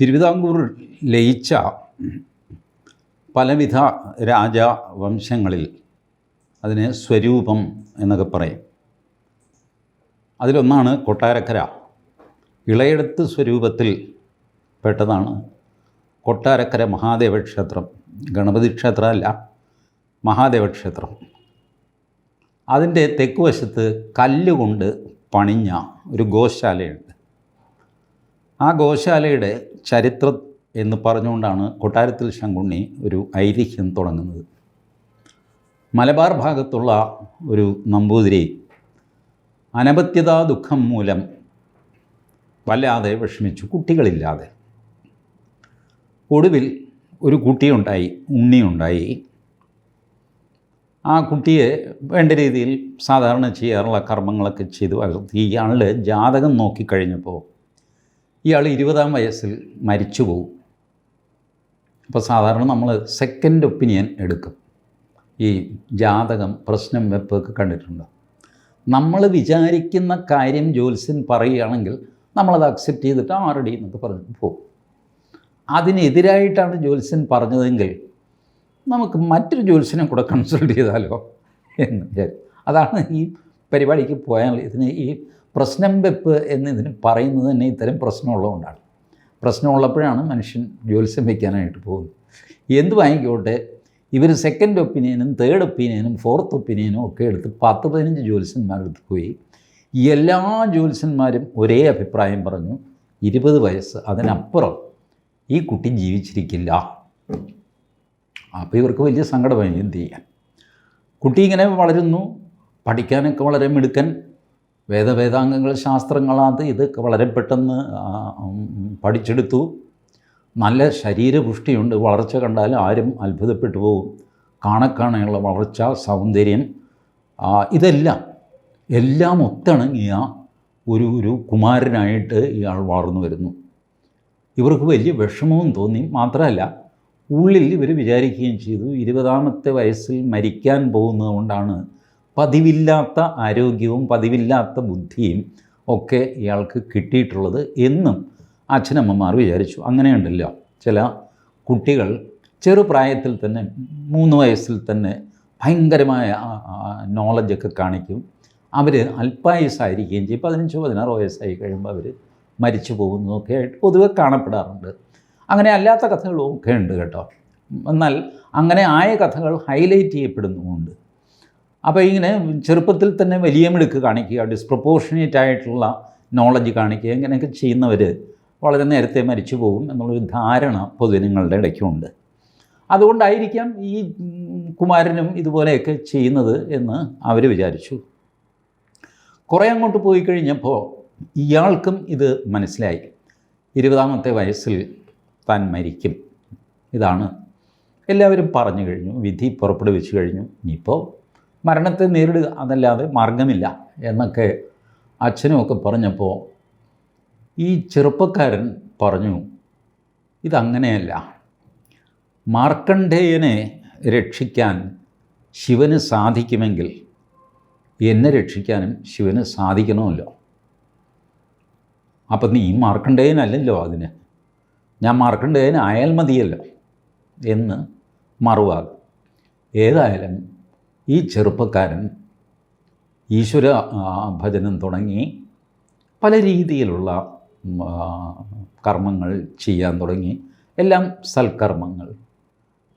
തിരുവിതാംകൂർ ലയിച്ച പലവിധ രാജവംശങ്ങളിൽ അതിന് സ്വരൂപം എന്നൊക്കെ പറയും. അതിലൊന്നാണ് കൊട്ടാരക്കര. ഇളയെടുത്ത് സ്വരൂപത്തിൽ പെട്ടതാണ് കൊട്ടാരക്കര മഹാദേവ ക്ഷേത്രം. ഗണപതി ക്ഷേത്രമല്ല മഹാദേവ ക്ഷേത്രം. അതിന്റെ തെക്ക് വശത്ത് കല്ലുകൊണ്ട് പണിഞ്ഞ ഒരു ഗോശാലയുണ്ട്. ആ ഗോശാലയുടെ ചരിത്രം എന്ന് പറഞ്ഞുകൊണ്ടാണ് കൊട്ടാരത്തിൽ ശങ്കുണ്ണി ഒരു ഐതിഹ്യം തുടങ്ങുന്നത്. മലബാർ ഭാഗത്തുള്ള ഒരു നമ്പൂതിരി അനപത്യതാ ദുഃഖം മൂലം വല്ലാതെ വിഷമിച്ചു കുട്ടികളില്ലാതെ. ഒടുവിൽ ഒരു കുട്ടിയുണ്ടായി ഉണ്ണിയുണ്ടായി. ആ കുട്ടിയെ വേണ്ട രീതിയിൽ സാധാരണ ചെയ്യാറുള്ള കർമ്മങ്ങളൊക്കെ ചെയ്തു. വളർത്തി ഇയാളുടെ ജാതകം നോക്കിക്കഴിഞ്ഞപ്പോൾ ഇയാൾ ഇരുപതാം വയസ്സിൽ മരിച്ചു പോകും അപ്പോൾ സാധാരണ നമ്മൾ സെക്കൻഡ് ഒപ്പീനിയൻ എടുക്കും. ഈ ജാതകം പ്രശ്നം വെപ്പൊക്കെ കണ്ടിട്ടുണ്ട്? നമ്മൾ വിചാരിക്കുന്ന കാര്യം ജ്യോത്സ്യൻ പറയുകയാണെങ്കിൽ നമ്മളത് അക്സെപ്റ്റ് ചെയ്തിട്ട് ആറടി എന്നൊക്കെ പറഞ്ഞിട്ട് പോകും. അതിനെതിരായിട്ടാണ് ജ്യോത്സ്യൻ പറഞ്ഞതെങ്കിൽ നമുക്ക് മറ്റൊരു ജ്യോത്സ്യനെ കൂടെ കൺസൾട്ട് ചെയ്താലോ എന്ന് വിചാരിക്കും. അതാണ് ഈ പരിപാടിക്ക് പോയാൽ ഇതിന് ഈ പ്രശ്നം വെപ്പ് എന്നിതിന് പറയുന്നത് തന്നെ ഇത്തരം പ്രശ്നമുള്ളതുകൊണ്ടാണ്. പ്രശ്നമുള്ളപ്പോഴാണ് മനുഷ്യൻ ജ്യോത്സ്യം വയ്ക്കാനായിട്ട് പോകുന്നത്. എന്ത് വാങ്ങിക്കോട്ടെ ഇവർ സെക്കൻഡ് ഒപ്പീനിയനും തേർഡ് ഒപ്പീനിയനും ഫോർത്ത് ഒപ്പീനിയനും ഒക്കെ എടുത്ത് പത്ത് പതിനഞ്ച് ജ്യോത്സ്യന്മാരെടുത്ത് പോയി. എല്ലാ ജ്യോത്സ്യന്മാരും ഒരേ അഭിപ്രായം പറഞ്ഞു ഇരുപത് വയസ്സ് അതിനപ്പുറം ഈ കുട്ടി ജീവിച്ചിരിക്കില്ല. അപ്പോൾ ഇവർക്ക് വലിയ സങ്കടമായി എന്ത് ചെയ്യാൻ? കുട്ടി ഇങ്ങനെ വളരുന്നു പഠിക്കാനൊക്കെ വളരെ മിടുക്കൻ വേദവേദാംഗങ്ങൾ ശാസ്ത്രങ്ങളാത് ഇതൊക്കെ വളരെ പെട്ടെന്ന് പഠിച്ചെടുത്തു. നല്ല ശരീരപുഷ്ടിയുണ്ട്. വളർച്ച കണ്ടാൽ ആരും അത്ഭുതപ്പെട്ടു പോകും കാണക്കാണയുള്ള വളർച്ച സൗന്ദര്യം ഇതെല്ലാം എല്ലാം ഒത്തിണങ്ങിയ ഒരു ഒരു കുമാരനായിട്ട് ഇയാൾ വളർന്നു വരുന്നു. ഇവർക്ക് വലിയ വിഷമവും തോന്നി. മാത്രമല്ല ഉള്ളിൽ ഇവർ വിചാരിക്കുകയും ചെയ്തു ഇരുപതാമത്തെ വയസ്സിൽ മരിക്കാൻ പോകുന്നത് കൊണ്ടാണ് പതിവില്ലാത്ത ആരോഗ്യവും പതിവില്ലാത്ത ബുദ്ധിയും ഒക്കെ ഇയാൾക്ക് കിട്ടിയിട്ടുള്ളത് എന്നും അച്ഛനമ്മമാർ വിചാരിച്ചു. അങ്ങനെയുണ്ടല്ലോ. ചില കുട്ടികൾ ചെറുപ്രായത്തിൽ തന്നെ മൂന്ന് വയസ്സിൽ തന്നെ ഭയങ്കരമായ നോളജൊക്കെ കാണിക്കും. അവർ അല്പായുസായിരിക്കുകയും ചെയ്യും. പതിനഞ്ചോ പതിനാറോ വയസ്സായി കഴിയുമ്പോൾ അവർ മരിച്ചു പോകുന്നതൊക്കെ ആയിട്ട് പൊതുവെ കാണപ്പെടാറുണ്ട്. അങ്ങനെ അല്ലാത്ത കഥകളും ഒക്കെ ഉണ്ട് കേട്ടോ. എന്നാൽ അങ്ങനെ ആയ കഥകൾ ഹൈലൈറ്റ് ചെയ്യപ്പെടുന്നുമുണ്ട്. അപ്പോൾ ഇങ്ങനെ ചെറുപ്പത്തിൽ തന്നെ വലിയ മിടുക്ക് കാണിക്കുക ഡിസ്പ്രപ്പോർഷനേറ്റ് ആയിട്ടുള്ള നോളജ് കാണിക്കുക ഇങ്ങനെയൊക്കെ ചെയ്യുന്നവർ വളരെ നേരത്തെ മരിച്ചു പോകും എന്നുള്ളൊരു ധാരണ പൊതുജനങ്ങളുടെ ഇടയ്ക്കുണ്ട്. അതുകൊണ്ടായിരിക്കാം ഈ കുമാരനും ഇതുപോലെയൊക്കെ ചെയ്യുന്നത് എന്ന് അവർ വിചാരിച്ചു. കുറേ അങ്ങോട്ട് പോയി കഴിഞ്ഞപ്പോൾ ഇയാൾക്കും ഇത് മനസ്സിലായി. ഇരുപതാമത്തെ വയസ്സിൽ താൻ മരിക്കും. ഇതാണ്. എല്ലാവരും പറഞ്ഞു കഴിഞ്ഞു വിധി പുറപ്പെടുവിച്ചു കഴിഞ്ഞു. ഇനിയിപ്പോൾ മരണത്തെ നേരിടുക അതല്ലാതെ മാർഗമില്ല എന്നൊക്കെ അച്ഛനുമൊക്കെ പറഞ്ഞപ്പോൾ ഈ ചെറുപ്പക്കാരൻ പറഞ്ഞു ഇതങ്ങനെയല്ല. മാർക്കണ്ഡേയനെ രക്ഷിക്കാൻ ശിവന് സാധിക്കുമെങ്കിൽ എന്നെ രക്ഷിക്കാനും ശിവന് സാധിക്കണമല്ലോ. അപ്പം നീ മാർക്കണ്ഡേയനല്ലല്ലോ അതിന്. ഞാൻ മാർക്കണ്ഡേയൻ ആയാൽ മതിയല്ലോ എന്ന് മറുവാകും ഏതായാലും ഈ ചെറുപ്പക്കാരൻ ഈശ്വര ഭജനം തുടങ്ങി പല രീതിയിലുള്ള കർമ്മങ്ങൾ ചെയ്യാൻ തുടങ്ങി. എല്ലാം സൽക്കർമ്മങ്ങൾ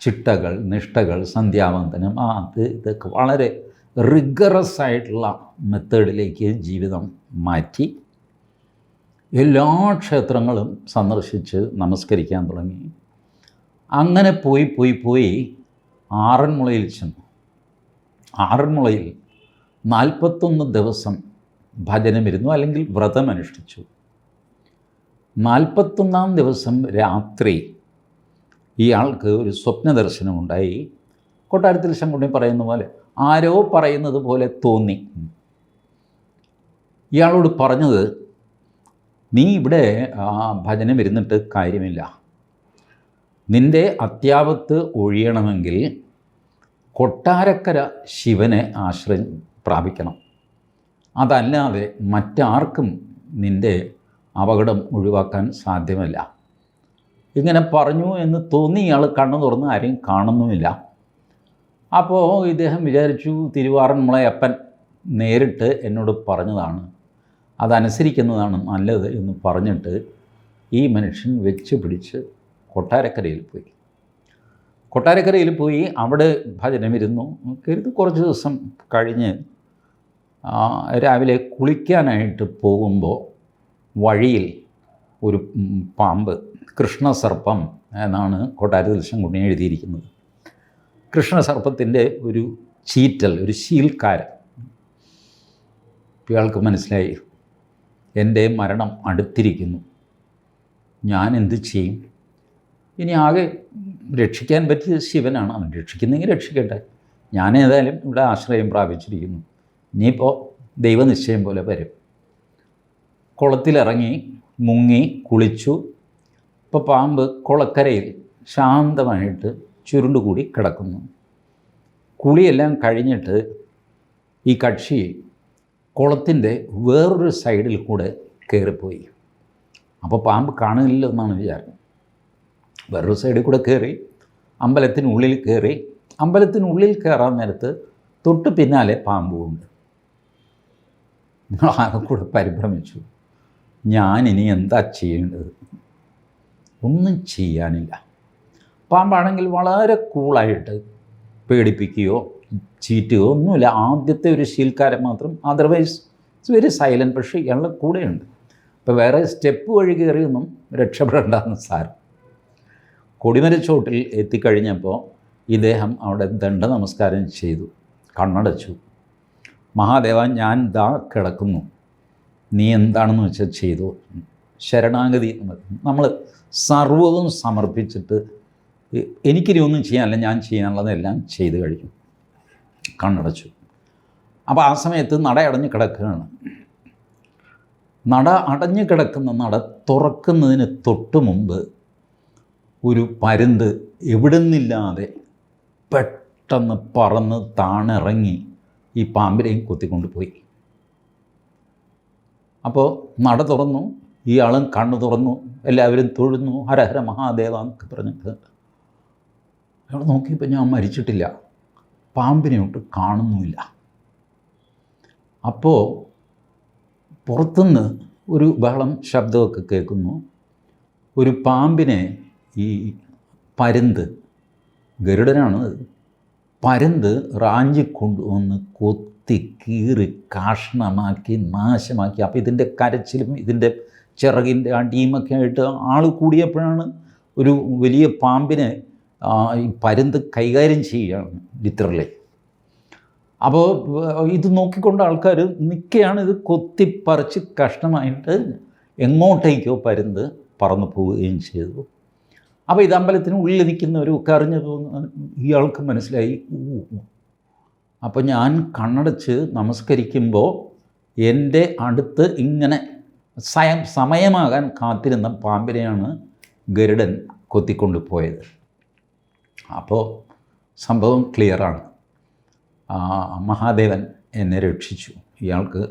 ചിട്ടകൾ നിഷ്ഠകൾ സന്ധ്യാവന്തനം ആ അത് ഇതൊക്കെ വളരെ റിഗറസ് ആയിട്ടുള്ള മെത്തേഡിലേക്ക് ജീവിതം മാറ്റി. എല്ലാ ക്ഷേത്രങ്ങളും സന്ദർശിച്ച് നമസ്കരിക്കാൻ തുടങ്ങി. അങ്ങനെ പോയി പോയി പോയി ആറന്മുളയിൽ ചെന്നു. ആറന്മുളയിൽ നാൽപ്പത്തൊന്ന് ദിവസം ഭജനമിരുന്നു അല്ലെങ്കിൽ വ്രതമനുഷ്ഠിച്ചു. നാൽപ്പത്തൊന്നാം ദിവസം രാത്രി ഇയാൾക്ക് ഒരു സ്വപ്ന ദർശനമുണ്ടായി കൊട്ടാരത്തിൽ ശങ്കുണ്ണി പറയുന്ന പോലെ ആരോ പറയുന്നത് പോലെ തോന്നി. ഇയാളോട് പറഞ്ഞത് നീ ഇവിടെ ആ, ഭജനം ഇരുന്നിട്ട് കാര്യമില്ല. നിന്റെ അത്യാപത്ത് ഒഴിയണമെങ്കിൽ കൊട്ടാരക്കര ശിവനെ ആശ്രയം പ്രാപിക്കണം. അതല്ലാതെ മറ്റാർക്കും നിന്റെ അപകടം ഒഴിവാക്കാൻ സാധ്യമല്ല. ഇങ്ങനെ പറഞ്ഞു എന്ന് തോന്നി ഇയാൾ കണ്ണു തുറന്ന് ആരെയും കാണുന്നുമില്ല. അപ്പോൾ ഇദ്ദേഹം വിചാരിച്ചു തിരുവാറന്മുള അപ്പൻ നേരിട്ട് എന്നോട് പറഞ്ഞതാണ്. അതനുസരിക്കുന്നതാണ് നല്ലത് എന്ന് പറഞ്ഞിട്ട് ഈ മനുഷ്യൻ വെച്ച് പിടിച്ച് കൊട്ടാരക്കരയിൽ പോയി. കൊട്ടാരക്കരയിൽ പോയി അവിടെ ഭജനമിരുന്നു കരുത് കുറച്ച് ദിവസം കഴിഞ്ഞ് രാവിലെ കുളിക്കാനായിട്ട് പോകുമ്പോൾ വഴിയിൽ ഒരു പാമ്പ് കൃഷ്ണസർപ്പം എന്നാണ് കൊട്ടാരത്തിൽ ശങ്കുണ്ണി എഴുതിയിരിക്കുന്നത്. കൃഷ്ണസർപ്പത്തിന്റെ ഒരു ചീറ്റൽ ഒരു ശീൽക്കാരൻ ഇയാൾക്ക് മനസ്സിലായി എന്റെ മരണം അടുത്തിരിക്കുന്നു. ഞാൻ എന്ത് ചെയ്യും? ഇനി ആകെ രക്ഷിക്കാൻ പറ്റിയത് ശിവനാണ് അവൻ. രക്ഷിക്കുന്നെങ്കിൽ രക്ഷിക്കട്ടെ. ഞാൻ ഏതായാലും ഇവിടെ ആശ്രയം പ്രാപിച്ചിരിക്കുന്നു. ഇനിയിപ്പോൾ ദൈവനിശ്ചയം പോലെ വരും. കുളത്തിലിറങ്ങി മുങ്ങി കുളിച്ചു. ഇപ്പോൾ പാമ്പ് കുളക്കരയിൽ ശാന്തമായിട്ട് ചുരുണ്ടുകൂടി കിടക്കുന്നു. കുളിയെല്ലാം കഴിഞ്ഞിട്ട് ഈ കക്ഷി കുളത്തിന്റെ വേറൊരു സൈഡിൽ കൂടെ കയറിപ്പോയി. അപ്പോൾ പാമ്പ് കാണില്ല എന്നാണ് വിചാരം. വേറൊരു സൈഡിൽ കൂടെ കയറി അമ്പലത്തിനുള്ളിൽ കയറി അമ്പലത്തിനുള്ളിൽ കയറാൻ നേരത്ത് തൊട്ട് പിന്നാലെ പാമ്പുമുണ്ട് ആകെ കൂടെ പരിഭ്രമിച്ചു. ഞാനിനി എന്താ ചെയ്യേണ്ടത്? ഒന്നും ചെയ്യാനില്ല. പാമ്പാണെങ്കിൽ വളരെ കൂളായിട്ട് പേടിപ്പിക്കുകയോ ചീറ്റുകയോ ഒന്നുമില്ല. ആദ്യത്തെ ഒരു ശീൽക്കാരൻ മാത്രം. അതർവൈസ് ഇറ്റ്സ് വെരി സൈലന്റ് പക്ഷേ ഇയാളുടെ കൂടെയുണ്ട്. അപ്പോൾ വേറെ സ്റ്റെപ്പ് വഴി കയറിയൊന്നും രക്ഷപ്പെടേണ്ടെന്ന് സാരം. കൊടിമരച്ചോട്ടിൽ എത്തിക്കഴിഞ്ഞപ്പോൾ ഇദ്ദേഹം അവിടെ ദണ്ഡ നമസ്കാരം ചെയ്തു. കണ്ണടച്ചു. മഹാദേവ ഞാൻ ദാ കിടക്കുന്നു. നീ എന്താണെന്ന് വെച്ചാൽ ചെയ്തു. ശരണാഗതി നമ്മൾ സർവവും സമർപ്പിച്ചിട്ട് എനിക്കിനി ഒന്നും ചെയ്യാനല്ല ഞാൻ ചെയ്യാനുള്ളതെല്ലാം ചെയ്തു കഴിഞ്ഞു. കണ്ണടച്ചു. അപ്പോൾ ആ സമയത്ത് നട അടഞ്ഞു കിടക്കുകയാണ്. നട അടഞ്ഞു കിടക്കുന്ന നട തുറക്കുന്നതിന് തൊട്ട് മുമ്പ് ഒരു പരുന്ത് എവിടുന്നില്ലാതെ പെട്ടെന്ന് പറന്ന് താണിറങ്ങി ഈ പാമ്പിനെയും കൊത്തിക്കൊണ്ട് പോയി അപ്പോൾ നട തുറന്നു ഈ ഇയാളും കണ്ണു തുറന്നു എല്ലാവരും തൊഴുന്നു ഹരഹര മഹാദേവ എന്നൊക്കെ പറഞ്ഞിട്ട് അയാൾ നോക്കിയപ്പോൾ ഞാൻ മരിച്ചിട്ടില്ല പാമ്പിനെ ഒട്ട് കാണുന്നുമില്ല. അപ്പോൾ പുറത്തുനിന്ന് ഒരു ബഹളം ശബ്ദമൊക്കെ കേൾക്കുന്നു. ഒരു പാമ്പിനെ ഈ പരുന്ത് ഗരുഡനാണ്. പരുന്ത് റാഞ്ചി കൊണ്ടുവന്ന് കൊത്തി കീറി കാഷ്ണമാക്കി നാശമാക്കി. അപ്പോൾ ഇതിന്റെ കരച്ചിലും ഇതിന്റെ ചിറകിന്റെ അടിയുമൊക്കെ ആയിട്ട് ആൾ കൂടിയപ്പോഴാണ് ഒരു വലിയ പാമ്പിനെ ഈ പരുന്ത് കൈകാര്യം ചെയ്യുകയാണ് ലിറ്ററലി. അപ്പോൾ ഇത് നോക്കിക്കൊണ്ട് ആൾക്കാർ നിൽക്കുകയാണ്. ഇത് കൊത്തിപ്പറിച്ച് കഷ്ണമായിട്ട് എങ്ങോട്ടേക്കോ പരുന്ത് പറന്നു പോവുകയും ചെയ്തു. അപ്പോൾ ഇത് അമ്പലത്തിന് ഉള്ളിൽ ഒരു അറിഞ്ഞു ഇയാൾക്ക് മനസ്സിലായി അപ്പോൾ ഞാൻ കണ്ണടച്ച് നമസ്കരിക്കുമ്പോൾ എന്റെ അടുത്ത് ഇങ്ങനെ സയം സമയമാകാൻ കാത്തിരുന്ന പാമ്പിനെയാണ് ഗരുഡൻ കൊത്തിക്കൊണ്ട് പോയത് അപ്പോൾ സംഭവം ക്ലിയറാണ് മഹാദേവൻ എന്നെ രക്ഷിച്ചു. ഇയാൾക്ക്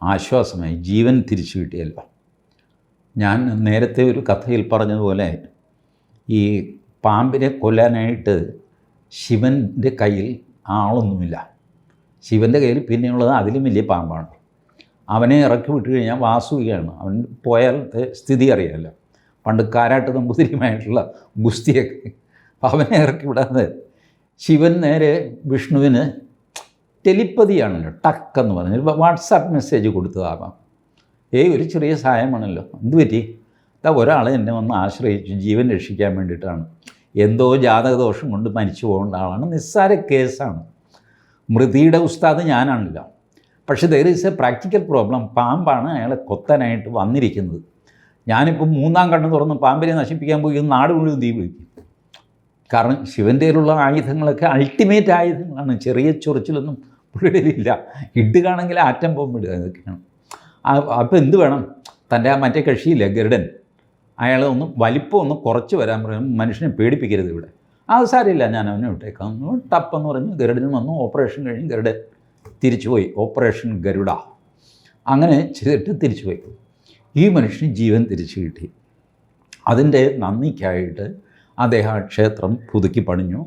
ആശ്വാസമായി ജീവൻ തിരിച്ചു കിട്ടിയല്ലോ. ഞാൻ നേരത്തെ ഒരു കഥയിൽ പറഞ്ഞതുപോലെ ഈ പാമ്പിനെ കൊല്ലാനായിട്ട് ശിവന്റെ കയ്യിൽ ആളൊന്നുമില്ല. ശിവന്റെ കയ്യിൽ പിന്നെയുള്ളത് അതിലും വലിയ പാമ്പാണ്. അവനെ ഇറക്കി വിട്ട് കഴിഞ്ഞാൽ വാസുകയാണ്. അവൻ പോയാൽ സ്ഥിതി അറിയാമല്ലോ. പണ്ട് കാരാട്ട് നമ്പൂതിരിയുമായിട്ടുള്ള ഗുസ്തിയൊക്കെ. അവനെ ഇറക്കി വിടാതെ ശിവൻ നേരെ വിഷ്ണുവിന് ടെലിപ്പതിയാണല്ലോ ടക്ക് എന്ന് വാട്സാപ്പ് മെസ്സേജ് കൊടുത്തതാകാം ഏയ് ഒരു ചെറിയ സഹായമാണല്ലോ എന്ത് പറ്റി? ഇതാ ഒരാൾ എന്നെ വന്ന് ആശ്രയിച്ച് ജീവൻ രക്ഷിക്കാൻ വേണ്ടിയിട്ടാണ്. എന്തോ ജാതകദോഷം കൊണ്ട് മരിച്ചു പോകേണ്ട ആളാണ്. നിസ്സാര കേസാണ്. മൃതിയുടെ ഉസ്താദ് ഞാനാണല്ലോ. പക്ഷേ there is a practical problem പാമ്പാണ് അയാളെ കൊത്താനായിട്ട് വന്നിരിക്കുന്നത്. ഞാനിപ്പോൾ മൂന്നാം കണ്ണ് തുറന്ന് പാമ്പിനെ നശിപ്പിക്കാൻ പോയി ഇത് നാട് മുഴുവൻ തീ പിടിക്കും. കാരണം ശിവന്റെ കയ്യിലുള്ള ആയുധങ്ങളൊക്കെ അൾട്ടിമേറ്റ് ആയുധങ്ങളാണ്. ചെറിയ ചൊറിച്ചിലൊന്നും പുള്ളിയുടെ ഇല്ല ഇടുകയാണെങ്കിൽ ആറ്റം ഇടുക ഇതൊക്കെയാണ്. അപ്പോൾ എന്ത് വേണം? തന്റെ ആ മറ്റേ കക്ഷിയില്ല ഗരുഡൻ? അയാൾ ഒന്ന് വലിപ്പം ഒന്ന് കുറച്ച് വരാൻ പറയും മനുഷ്യനെ പേടിപ്പിക്കരുത് ഇവിടെ. ആ സാരമില്ല ഞാൻ അവനെ വിട്ടേക്കാം. ടപ്പെന്ന് പറഞ്ഞു ഗരുഡിന് വന്നു ഓപ്പറേഷൻ കഴിഞ്ഞ് ഗരുഡ് തിരിച്ചുപോയി ഓപ്പറേഷൻ ഗരുഡ. അങ്ങനെ ചെയ്തിട്ട് തിരിച്ചുപോയി ഈ മനുഷ്യന് ജീവൻ തിരിച്ചു കിട്ടി. അതിന്റെ നന്ദിക്കായിട്ട് അദ്ദേഹം ആ ക്ഷേത്രം പുതുക്കി പണിഞ്ഞു.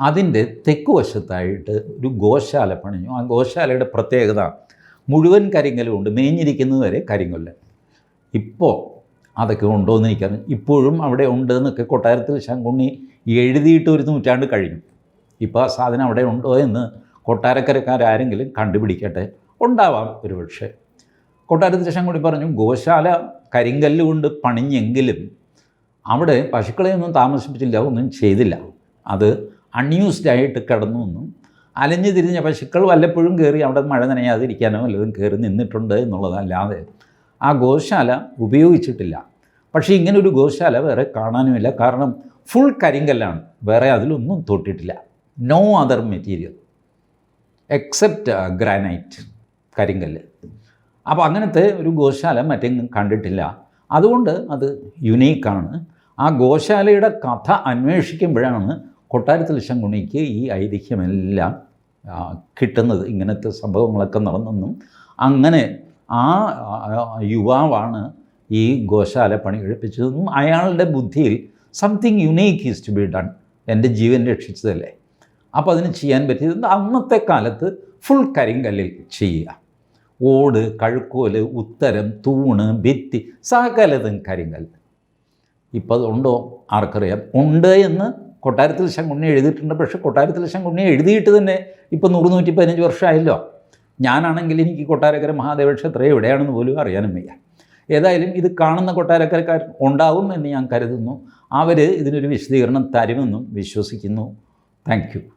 അതിന്റെ തെക്ക് വശത്തായിട്ട് ഒരു ഗോശാല പണിഞ്ഞു. ആ ഗോശാലയുടെ പ്രത്യേകത മുഴുവൻ കരിങ്കലും ഉണ്ട് മേഞ്ഞിരിക്കുന്നത് വരെ കരിങ്കല്ല്. ഇപ്പോൾ അതൊക്കെ ഉണ്ടോ എന്ന് എനിക്കറിയാം ഇപ്പോഴും അവിടെ ഉണ്ട് എന്നൊക്കെ കൊട്ടാരത്തിൽ ശങ്കുണ്ണി എഴുതിയിട്ട് ഒരു നൂറ്റാണ്ട് കഴിഞ്ഞു. ഇപ്പോൾ ആ സാധനം അവിടെ ഉണ്ടോ എന്ന് കൊട്ടാരക്കരക്കാരാരെങ്കിലും കണ്ടുപിടിക്കട്ടെ. ഉണ്ടാവാം ഒരു പക്ഷേ കൊട്ടാരത്തിൽ ശങ്കുണ്ണി പറഞ്ഞു ഗോശാല കരിങ്കല്ല് കൊണ്ട് പണിഞ്ഞെങ്കിലും അവിടെ പശുക്കളെയൊന്നും താമസിപ്പിച്ചില്ല ഒന്നും ചെയ്തില്ല. അത് അൺയൂസ്ഡ് ആയിട്ട് കിടന്നു എന്നും അലഞ്ഞു തിരിഞ്ഞ പശുക്കൾ വല്ലപ്പോഴും കയറി അവിടെ മഴ നനയാതിരിക്കാനോ വല്ലതും കയറി നിന്നിട്ടുണ്ട് എന്നുള്ളതല്ലാതെ ആ ഗോശാല ഉപയോഗിച്ചിട്ടില്ല. പക്ഷേ ഇങ്ങനെ ഒരു ഗോശാല വേറെ കാണാനുമില്ല. കാരണം ഫുൾ കരിങ്കല്ലാണ്. വേറെ അതിലൊന്നും തൊട്ടിട്ടില്ല. No other material except granite കരിങ്കല്ല്. അപ്പോൾ അങ്ങനത്തെ ഒരു ഗോശാല മറ്റെങ്ങും കണ്ടിട്ടില്ല. അതുകൊണ്ട് അത് യുനീക്കാണ് ആ ഗോശാലയുടെ കഥ അന്വേഷിക്കുമ്പോഴാണ് കൊട്ടാരത്തിൽ ശങ്കുണിക്ക് ഈ ഐതിഹ്യമെല്ലാം കിട്ടുന്നത്. ഇങ്ങനത്തെ സംഭവങ്ങളൊക്കെ നടന്നെന്നും അങ്ങനെ ആ യുവാവാണ് ഈ ഗോശാല പണി കഴിപ്പിച്ചതെന്നും അയാളുടെ ബുദ്ധിയിൽ something unique is to be done എന്റെ ജീവൻ രക്ഷിച്ചതല്ലേ? അപ്പോൾ അതിന് ചെയ്യാൻ പറ്റിയത് അന്നത്തെ കാലത്ത് ഫുൾ കരിങ്കല്ലിൽ ചെയ്യുക. ഓട് കഴുക്കോൽ ഉത്തരം തൂണ് ഭിത്തി സകലതും കരിങ്കല്ല്. ഇപ്പോൾ അതുണ്ടോ ആർക്കറിയാം. ഉണ്ട് എന്ന് കൊട്ടാരത്തിൽ ശങ്കുണ്ണി എഴുതിയിട്ടുണ്ട്. പക്ഷേ കൊട്ടാരത്തിൽ ശങ്കുണ്ണി എഴുതിയിട്ട് തന്നെ ഇപ്പോൾ നൂറ് നൂറ്റി പതിനഞ്ച് വർഷമായല്ലോ. ഞാനാണെങ്കിൽ എനിക്ക് കൊട്ടാരക്കര മഹാദേവ ക്ഷേത്രം എവിടെയാണെന്ന് പോലും അറിയാനും വയ്യ. ഏതായാലും ഇത് കാണുന്ന കൊട്ടാരക്കരക്കാർ ഉണ്ടാവും എന്ന് ഞാൻ കരുതുന്നു. അവർ ഇതിനൊരു വിശദീകരണം തരുമെന്നും വിശ്വസിക്കുന്നു. താങ്ക്